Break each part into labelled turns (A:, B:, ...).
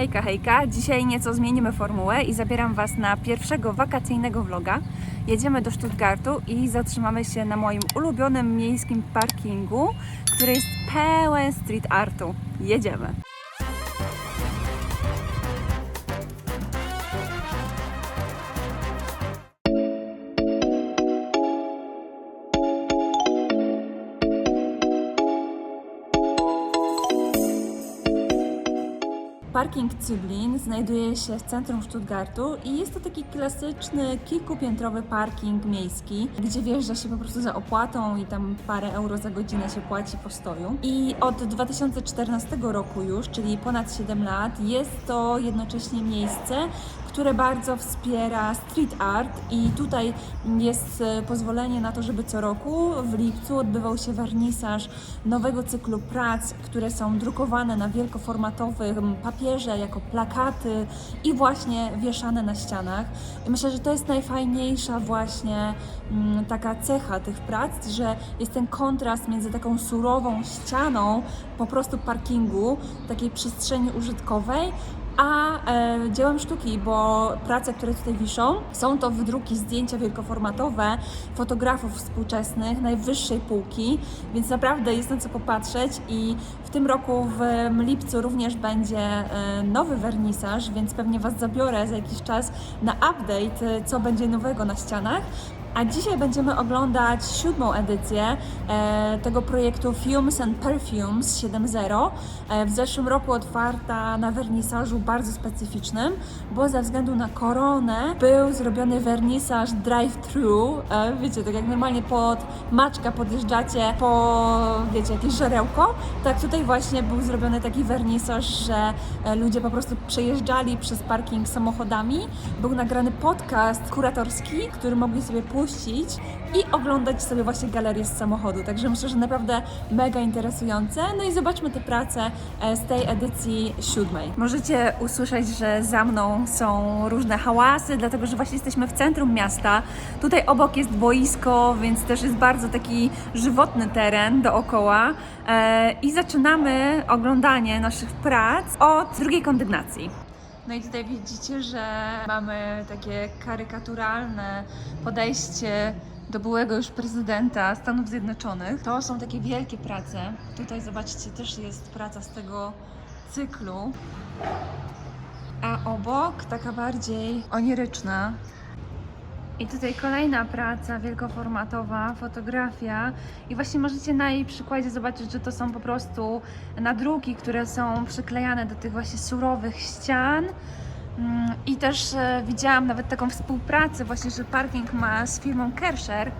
A: Hejka, hejka. Dzisiaj nieco zmienimy formułę i zabieram Was na pierwszego wakacyjnego vloga. Jedziemy do Stuttgartu i zatrzymamy się na moim ulubionym miejskim parkingu, który jest pełen street artu. Jedziemy. Parking Zyblin znajduje się w centrum Stuttgartu i jest to taki klasyczny, kilkupiętrowy parking miejski, gdzie wjeżdża się po prostu za opłatą i tam parę euro za godzinę się płaci postoju. I od 2014 roku już, czyli ponad 7 lat, jest to jednocześnie miejsce, które bardzo wspiera street art i tutaj jest e, pozwolenie na to, żeby co roku w lipcu odbywał się wernisaż nowego cyklu prac, które są drukowane na wielkoformatowym papierze jako plakaty i właśnie wieszane na ścianach. I myślę, że to jest najfajniejsza właśnie mm, taka cecha tych prac, że jest ten kontrast między taką surową ścianą po prostu parkingu, takiej przestrzeni użytkowej, a e, dziełem sztuki, bo prace, które tutaj wiszą, są to wydruki, zdjęcia wielkoformatowe fotografów współczesnych najwyższej półki, więc naprawdę jest na co popatrzeć i w tym roku w lipcu również będzie e, nowy wernisaż, więc pewnie Was zabiorę za jakiś czas na update, e, co będzie nowego na ścianach. A dzisiaj będziemy oglądać siódmą edycję e, tego projektu Fumes and Perfumes 7.0. E, w zeszłym roku otwarta na wernisażu bardzo specyficznym, bo ze względu na koronę był zrobiony wernisaż drive-thru. E, wiecie, tak jak normalnie pod maczka podjeżdżacie po, wiecie, jakieś żerełko, tak tutaj właśnie był zrobiony taki wernisaż, że e, ludzie po prostu przejeżdżali przez parking samochodami. Był nagrany podcast kuratorski, który mogli sobie i oglądać sobie właśnie galerię z samochodu. Także myślę, że naprawdę mega interesujące. No i zobaczmy te prace e, z tej edycji siódmej. Możecie usłyszeć, że za mną są różne hałasy, dlatego że właśnie jesteśmy w centrum miasta. Tutaj obok jest boisko, więc też jest bardzo taki żywotny teren dookoła. E, I zaczynamy oglądanie naszych prac od drugiej kondygnacji. No i tutaj widzicie, że mamy takie karykaturalne podejście do byłego już prezydenta Stanów Zjednoczonych. To są takie wielkie prace. Tutaj zobaczcie, też jest praca z tego cyklu. A obok taka bardziej oniryczna. I tutaj kolejna praca wielkoformatowa, fotografia. I właśnie możecie na jej przykładzie zobaczyć, że to są po prostu nadruki, które są przyklejane do tych właśnie surowych ścian. Mm, I też e, widziałam nawet taką współpracę właśnie, że parking ma z firmą Kersher e,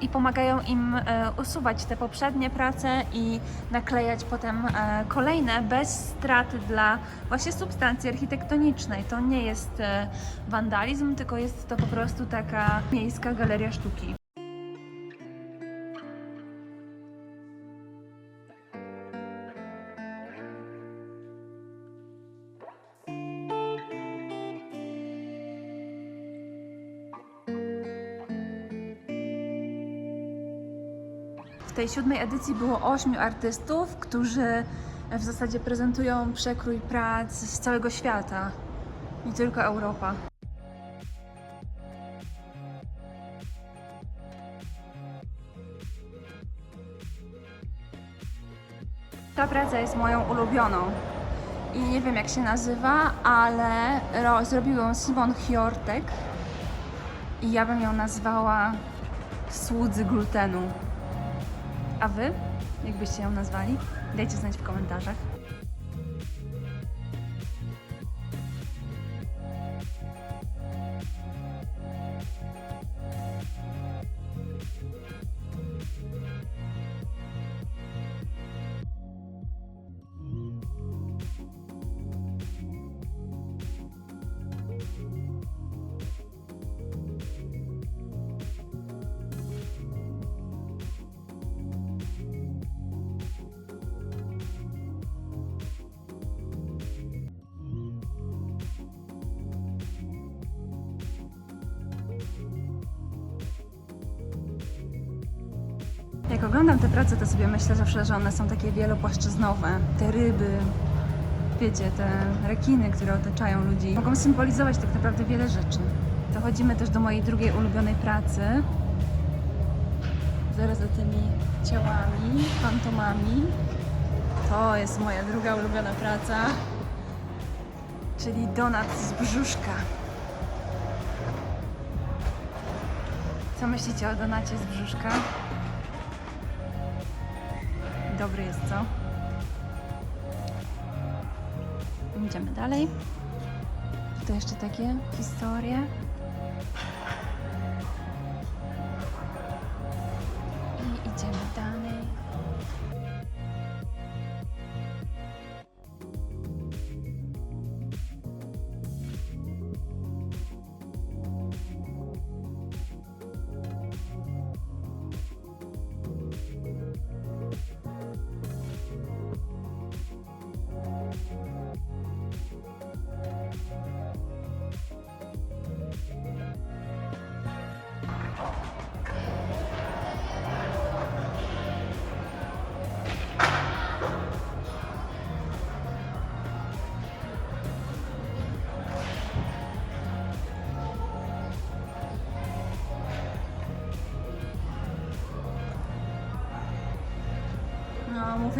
A: i pomagają im e, usuwać te poprzednie prace i naklejać potem e, kolejne bez straty dla właśnie substancji architektonicznej. To nie jest e, wandalizm, tylko jest to po prostu taka miejska galeria sztuki. Tej siódmej edycji było ośmiu artystów, którzy w zasadzie prezentują przekrój prac z całego świata, nie tylko Europa. Ta praca jest moją ulubioną i nie wiem jak się nazywa, ale ro- zrobił ją Simon Hjortek i ja bym ją nazwała Słudzy glutenu. A wy? Jakbyście ją nazwali? Dajcie znać w komentarzach. Oglądam te prace, to sobie myślę zawsze, że one są takie wielopłaszczyznowe. Te ryby, wiecie, te rekiny, które otaczają ludzi, mogą symbolizować tak naprawdę wiele rzeczy. Dochodzimy też do mojej drugiej ulubionej pracy. Zaraz za tymi ciałami, fantomami. To jest moja druga ulubiona praca, czyli donat z brzuszka. Co myślicie o donacie z brzuszka? Dobry jest, co? Idziemy dalej. Tutaj jeszcze takie historie.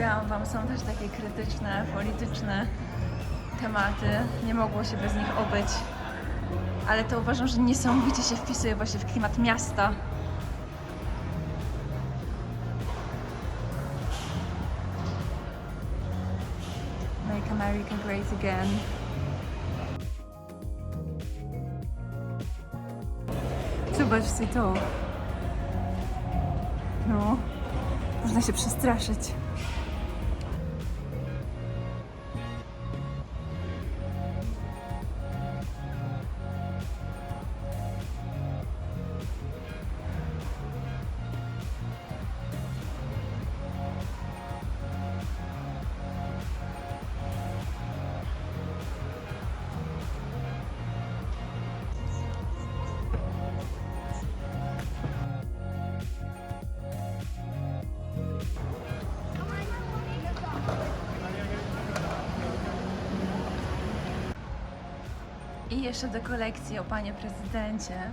A: Mówiłam Wam, są też takie krytyczne, polityczne tematy. Nie mogło się bez nich obyć. Ale to uważam, że niesamowicie się wpisuje właśnie w klimat miasta. Make America Great Again. Zobaczcie to. No, można się przestraszyć. I jeszcze do kolekcji o panie prezydencie.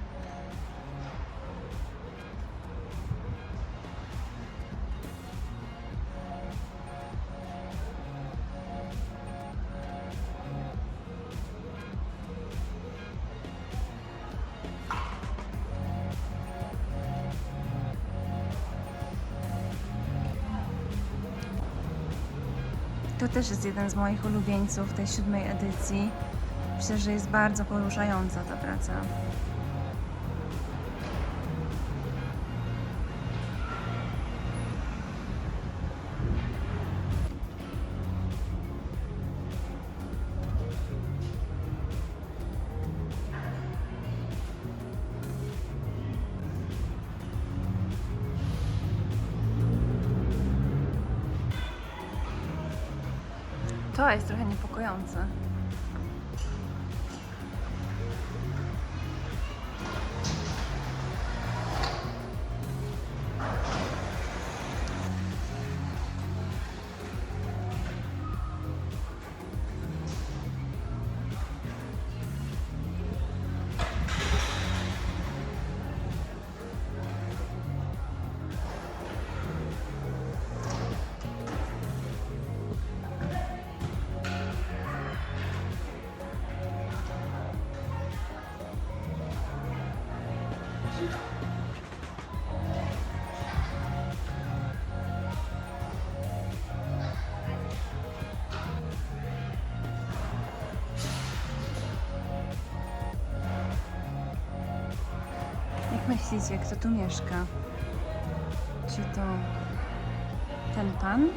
A: To też jest jeden z moich ulubieńców tej siódmej edycji. Myślę, że jest bardzo poruszająca ta praca. To jest trochę niepokojące. Myślicie, kto tu mieszka? Czy to ten pan?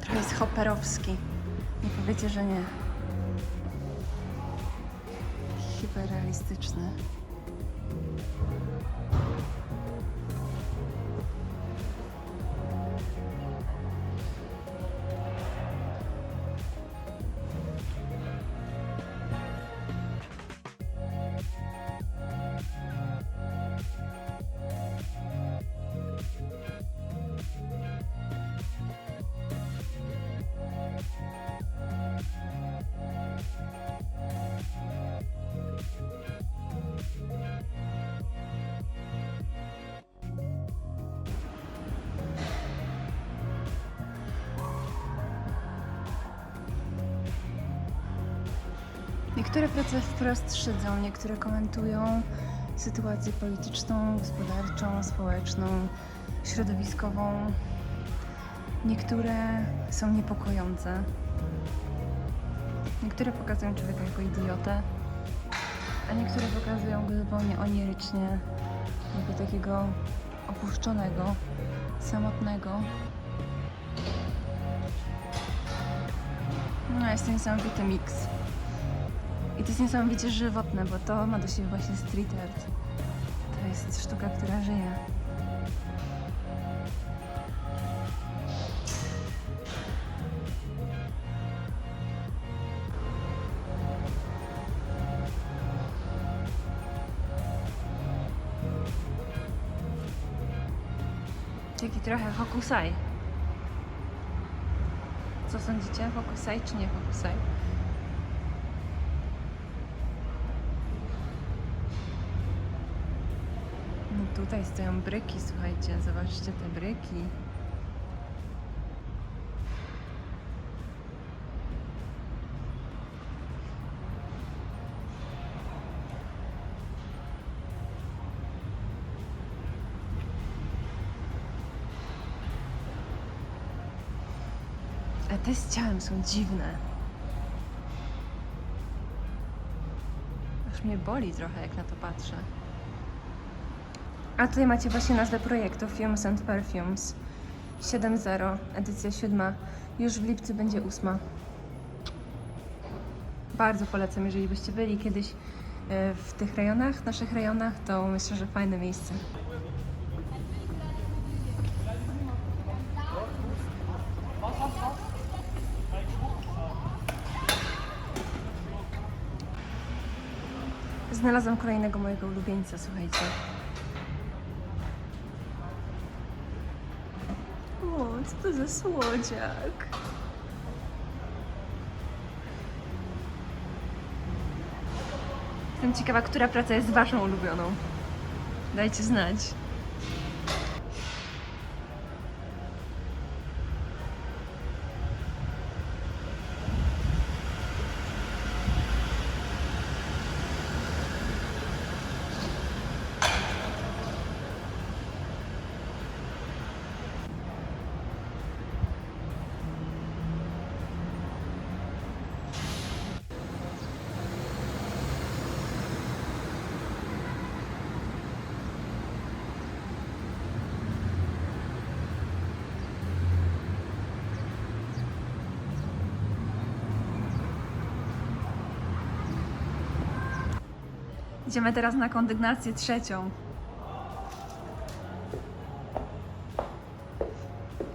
A: Trochę jest hopperowski. Nie powiecie, że nie. Hiperrealistyczny. Niektóre prace wprost szydzą, niektóre komentują sytuację polityczną, gospodarczą, społeczną, środowiskową. Niektóre są niepokojące. Niektóre pokazują człowieka jako idiotę, a niektóre pokazują go zupełnie onirycznie, jako takiego opuszczonego, samotnego. No, jest to niesamowity miks. I to jest niesamowicie żywotne, bo to ma do siebie właśnie street art. To jest sztuka, która żyje. Taki trochę Hokusai. Co sądzicie? Hokusai czy nie Hokusai? Tutaj stoją bryki, słuchajcie, zobaczcie te bryki. A te ciałem są dziwne. Aż mnie boli trochę, jak na to patrzę. A tutaj macie właśnie nazwę projektu Fumes and Perfumes 7.0, edycja 7. Już w lipcu będzie 8. Bardzo polecam, jeżeli byście byli kiedyś e, w tych rejonach, naszych rejonach, to myślę, że fajne miejsce. Znalazłam kolejnego mojego ulubieńca, słuchajcie. To za słodziak? Jestem ciekawa, która praca jest waszą ulubioną. Dajcie znać. Idziemy teraz na kondygnację trzecią.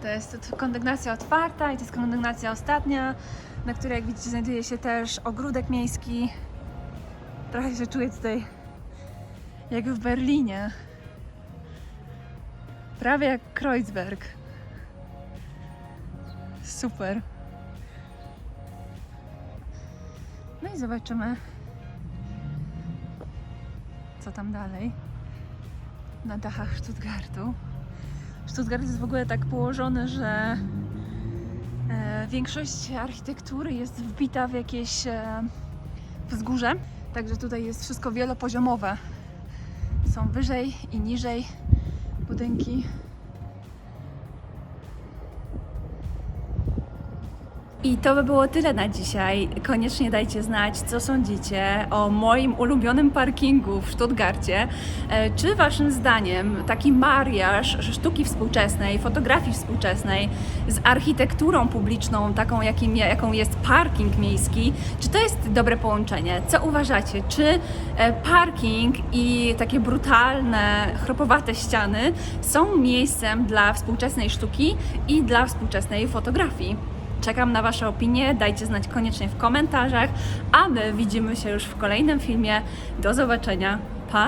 A: To jest kondygnacja otwarta i to jest kondygnacja ostatnia, na której jak widzicie znajduje się też ogródek miejski. Trochę się czuję tutaj jak w Berlinie. Prawie jak Kreuzberg. Super. No i zobaczymy, co tam dalej na dachach Stuttgartu. Stuttgart jest w ogóle tak położony, że e, większość architektury jest wbita w jakieś e, wzgórze, także tutaj jest wszystko wielopoziomowe. Są wyżej i niżej budynki. I to by było tyle na dzisiaj. Koniecznie dajcie znać, co sądzicie o moim ulubionym parkingu w Stuttgarcie. E, Czy waszym zdaniem taki mariaż sztuki współczesnej, fotografii współczesnej z architekturą publiczną, taką jakim, jaką jest parking miejski, czy to jest dobre połączenie? Co uważacie? Czy e, parking i takie brutalne, chropowate ściany są miejscem dla współczesnej sztuki i dla współczesnej fotografii? Czekam na Wasze opinie, dajcie znać koniecznie w komentarzach, a my widzimy się już w kolejnym filmie. Do zobaczenia. Pa!